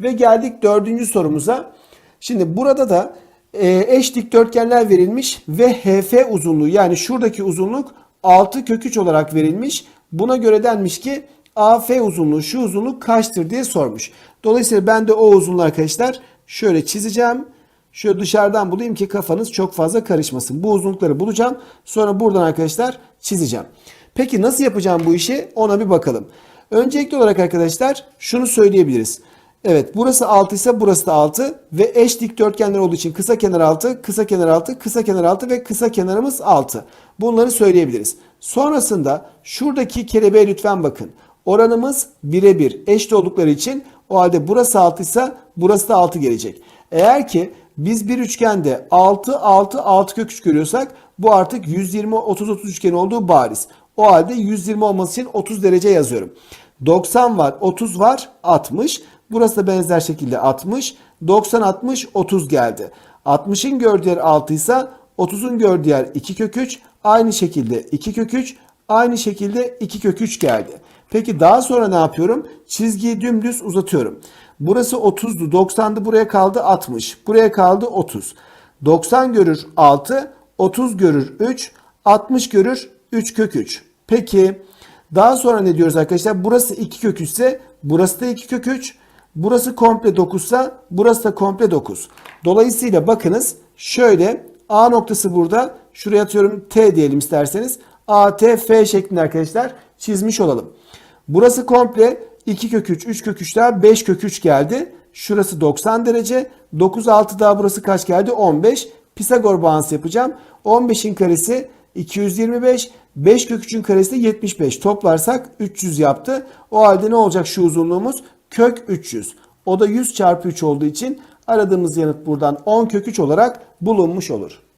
Ve geldik dördüncü sorumuza. Şimdi burada da e, eş dikdörtgenler verilmiş ve HF uzunluğu yani şuradaki uzunluk 6 kök 3 olarak verilmiş. Buna göre denmiş ki AF uzunluğu şu uzunluk kaçtır diye sormuş. Dolayısıyla ben de o uzunluğu arkadaşlar şöyle çizeceğim. Şöyle dışarıdan bulayım ki kafanız çok fazla karışmasın. Bu uzunlukları bulacağım. Sonra buradan arkadaşlar çizeceğim. Peki nasıl yapacağım bu işi ona bir bakalım. Öncelikli olarak arkadaşlar şunu söyleyebiliriz. Evet burası 6 ise burası da 6 ve eş dikdörtgenler olduğu için kısa kenar 6, kısa kenar 6, kısa kenar 6 ve kısa kenarımız 6. Bunları söyleyebiliriz. Sonrasında şuradaki kelebeğe lütfen bakın. Oranımız birebir eşit oldukları için o halde burası 6 ise burası da 6 gelecek. Eğer ki biz bir üçgende 6 6 6 kök 3 görüyorsak bu artık 120 30 30 üçgen olduğu bariz. O halde 120 olması için 30 derece yazıyorum. 90 var, 30 var, 60. Burası da benzer şekilde 60. 90 60 30 geldi. 60'ın gördüğü yer 6 ise 30'un gördüğü yer 2 kök 3. Aynı şekilde 2 kök 3. Aynı şekilde 2 kök 3 geldi. Peki daha sonra ne yapıyorum? Çizgiyi dümdüz uzatıyorum. Burası 30'du. 90'dı. Buraya kaldı 60. Buraya kaldı 30. 90 görür 6. 30 görür 3. 60 görür 3 kök 3. Peki daha sonra ne diyoruz arkadaşlar? Burası 2 kök 3 ise burası da 2 kök 3. Burası komple 9 ise burası da komple 9. Dolayısıyla bakınız şöyle A noktası burada. Şuraya atıyorum T diyelim isterseniz. A, T, F şeklinde arkadaşlar çizmiş olalım. Burası komple 2 kök 3, 3 kök 3 daha 5 kök 3 geldi. Şurası 90 derece. 9, 6 daha burası kaç geldi? 15. Pisagor bağıntısı yapacağım. 15'in karesi 225. 5 kök 3'ün karesi de 75. Toplarsak 300 yaptı. O halde ne olacak şu uzunluğumuz? Kök 300. O da 100 çarpı 3 olduğu için aradığımız yanıt buradan 10 kök 3 olarak bulunmuş olur.